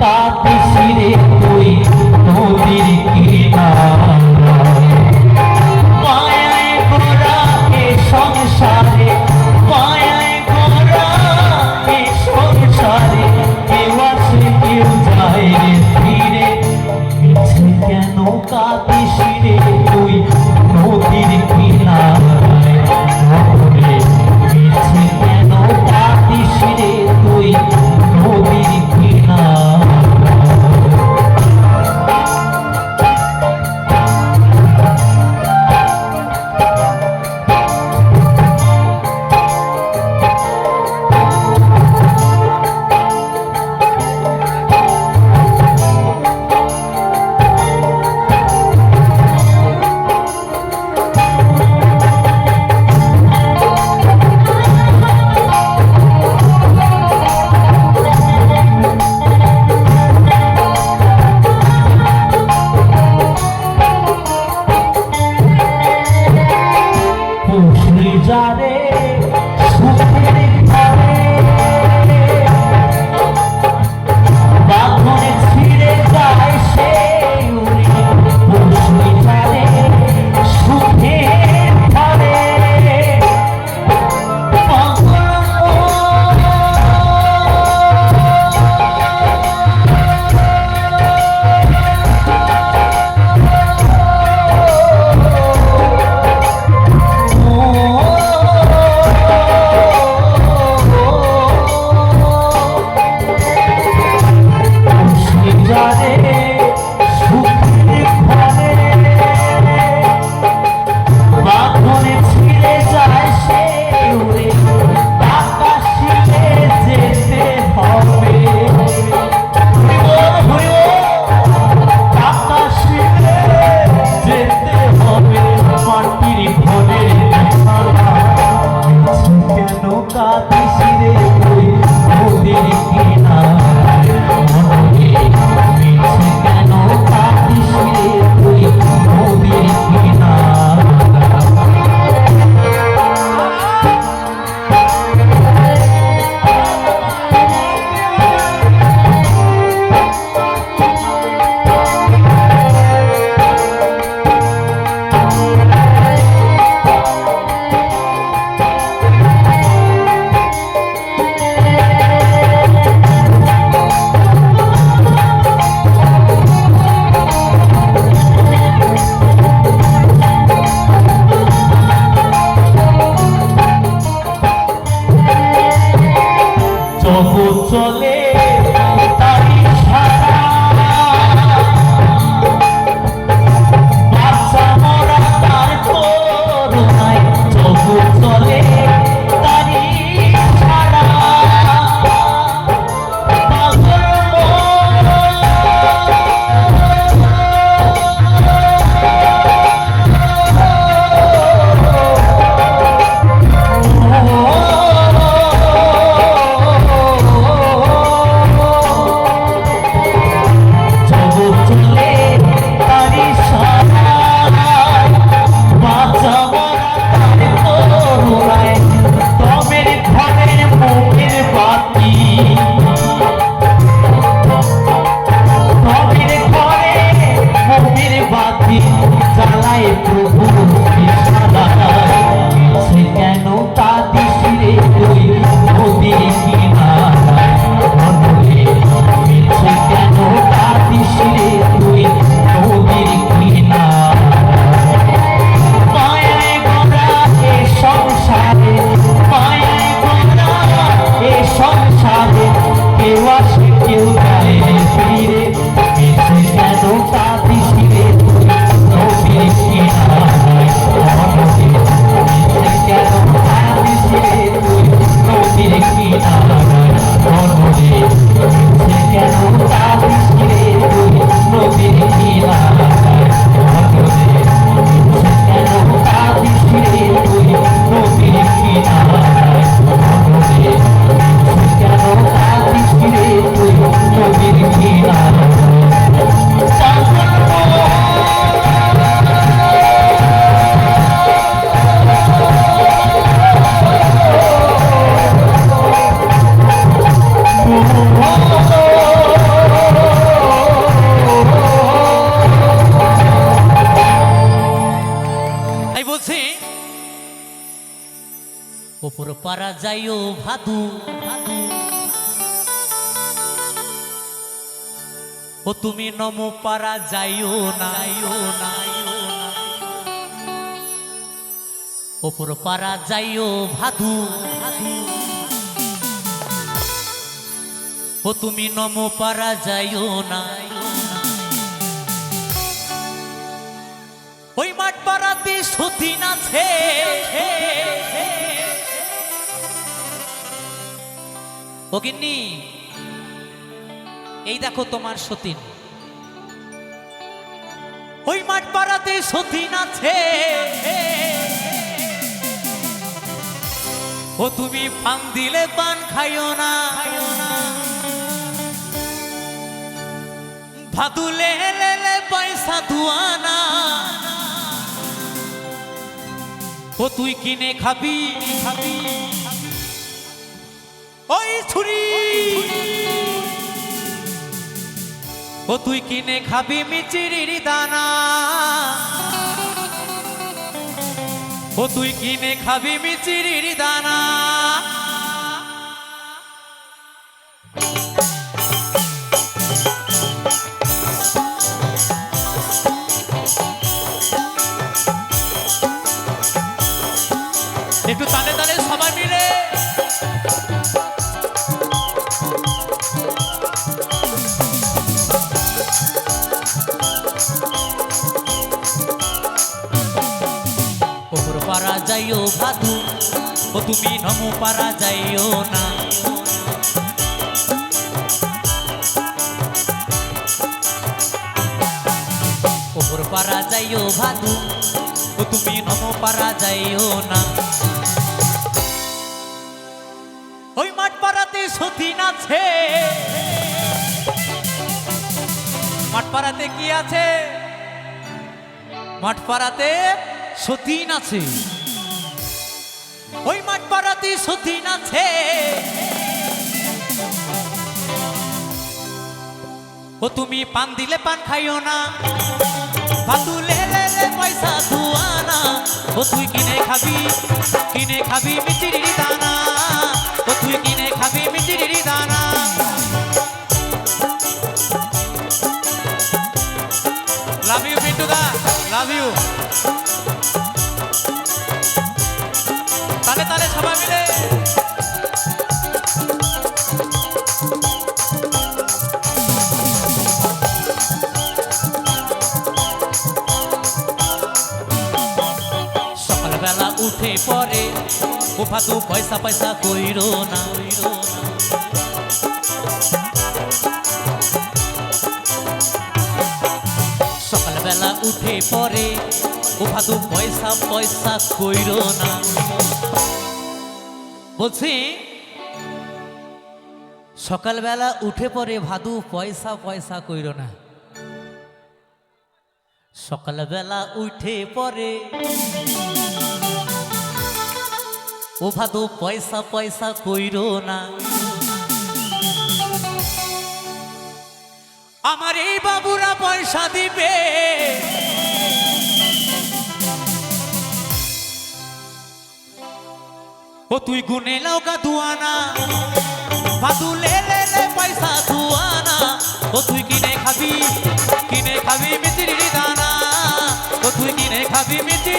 কাঁদিস রে তুই নদীর কিনারায়। মায়ায় গোরা এ সংসারে, মায়ায় গোরা এ সংসারে, কেউ আসে কেউ যায় রে ফিরে। মিছে কেন কাঁদিস রে? নম পারা যাইও না। ওপর পারা যাইও ভাদু। ও তুমি নম পারা যাইও না। ওই মাঠ পাড়াতে সতীন আছে। ও গিন্নি এই দেখো তোমার সতীন। ওই মাঠ পাড়াতে সতীন আছে। ও তুমি পান দিলে পান খাইও না। ভাদুলে লেলে পয়সা দুয়ানা ও তুই কিনে খাবি খাবি। ওই ছুরি। ও তুই কিনে খাবি মিচিরির দানা। ও তুই কিনে খাবি মিচিরির দানা। তুমি নমো পারা যাইও না। ওপর পারা যাইও ভাদু, ও তুমি নমো পারা যাইও না। ওই মাঠ পাড়াতে সতীন আছে। মাঠ পাড়াতে কি আছে? মাঠ পাড়াতে সতীন আছে। ওই মাঠ পাড়াতে সুদিন আছে ও তুমি পান দিলে পান খাইও না ভাতু লে লে লে পয়সা ধুয়ানা ও তুই কিনে খাবি কিনে খাবি মিচিরি পরে। ও ফাতু পয়সা পয়সা কইরো না। সকালবেলা উঠে পরে ও ফাতু পয়সা পয়সা কইরো না। বলছি, সকালবেলা উঠে পরে ভাদু পয়সা পয়সা কইরো না। সকালবেলা উঠে পরে ও ভাদু পয়সা পয়সা কইরো না। আমার এই বাবুরা পয়সা দিবে। ও তুই গুনে লাউকা দুয়ানা। ভাদু লে লে লে পয়সা দুয়ানা। ও তুই কিনে খাবি কিনে খাবি মিচিরির দানা ও তুই কিনে খাবি মিচিরির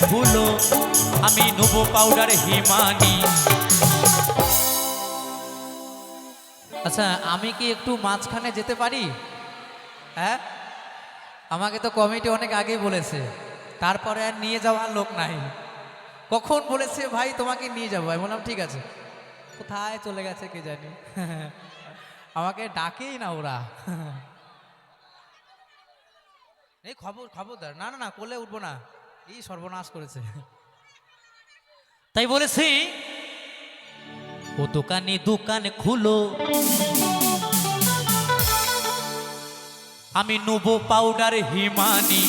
খুলো আমি নুবো পাউডার হিমানি আচ্ছা আমি কি একটু মাঝখানে যেতে পারি? হ্যাঁ? আমাকে তো কমিটি অনেক আগেই বলেছে, তারপরে আর নিয়ে যাওয়ার লোক নাই। কখন বলেছে, ভাই, তোমাকে নিয়ে যাব? আমি বললাম, ঠিক আছে। কোথায় চলে গেছে কে জানি? আমাকে ডাকেই না ওরা। এই খবর, খবরদার। না না না, কোলে উঠবো না। এই সর্বনাশ করেছে। তাই বলেছি, ও দোকানে দোকানে খুলো। আমি নেব পাউডার হিমানি।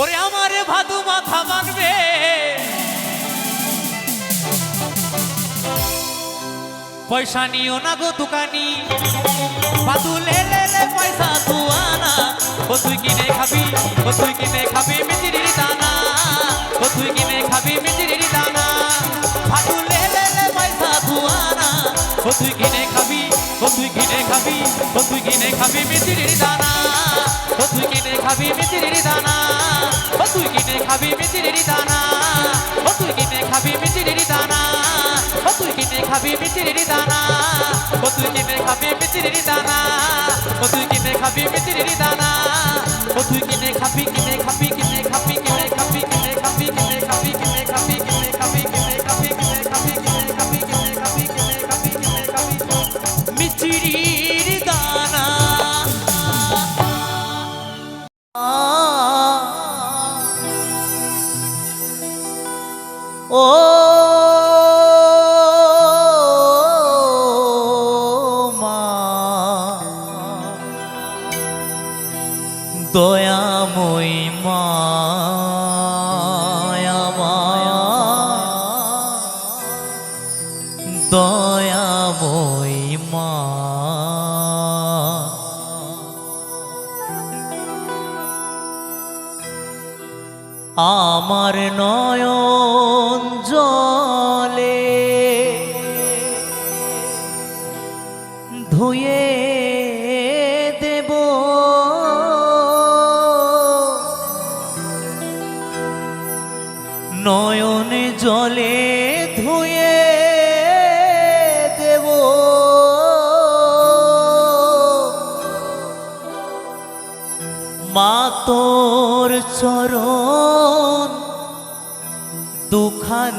ওরে আমারে ভাদু মাথা মানবে পয়সা নিও না গো দোকানি। ভাদু লে লে পয়সা দুয়ানা ও তুই কিনে খাবি ও তুই কিনে খাবি মিচিরির দানা ও তুই কিনে খাবি মিচিরির দানা ভাদু লে লে পয়সা দুয়ানা ও তুই কিনে খাবি ও তুই কিনে খাবি ও তুই কিনে খাবি মিচিরির দানা ও তুই কিনে খাবি মিচিরির দানা ও তুই কিনে খাবি মিচিরির দানা ও তুই কিনে খাবি মিচিরির দানা ও তুই কিনে খাবি মিচিরির দানা ও তুই কিনে খাবি মিচিরির দানা ও তুই কিনে খাবি মিচিরির দানা ও তুই কিনে খাবি কিনে খাবি। আমার নয়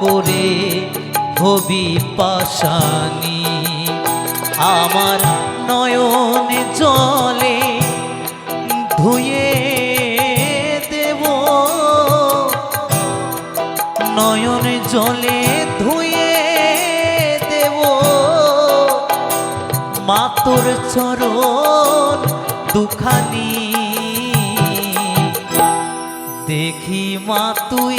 করে হবি পাশানি। আমার নয়ন জলে ধুয়ে দেব। নয়ন জলে ধুয়ে দেব। মাতর চরণ দুখানি। দেখি মা তুই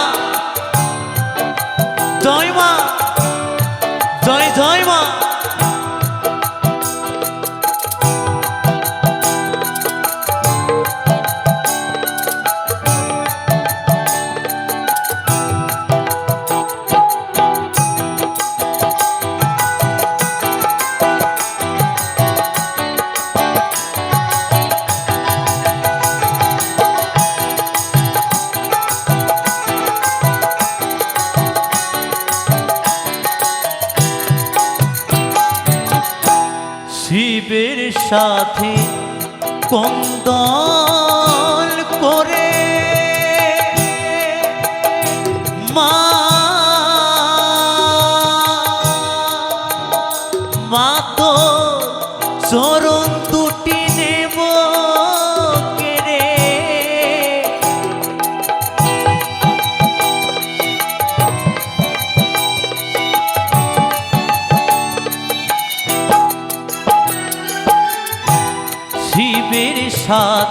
শিবের সাথে কন্দন সাথে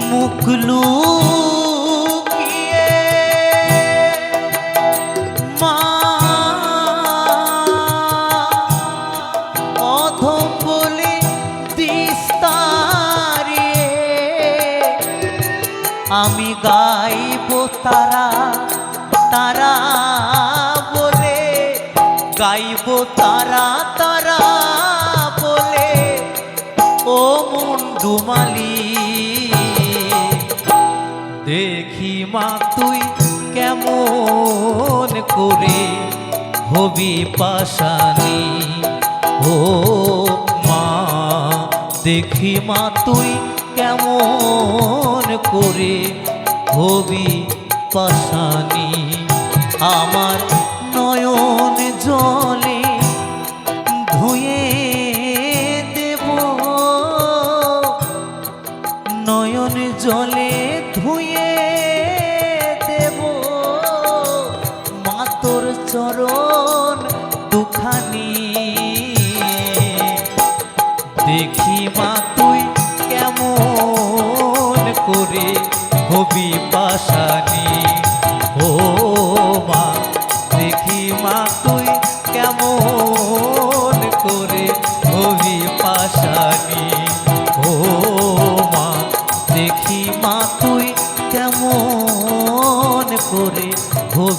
মুখ লুকিয়ে মা অধম বলে দিস আমি গাইব তারা তারা বলে গাইব তারা। কেমন করে হবি পাশানি। ও মা, দেখি মা, তুই কেমন করে হবি পাশানি। আমার নয়ন জলে ধুয়ে দেব। নয়ন জলে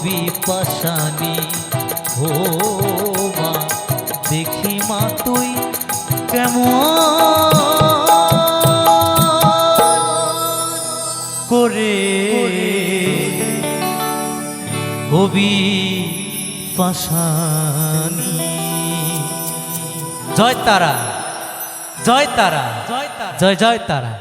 হবি পাশানি। ও মা, দেখি মা তুই কেমন করে? হবি পাশানি। জয় তারা জয় তারা জয় জয় জয় তারা।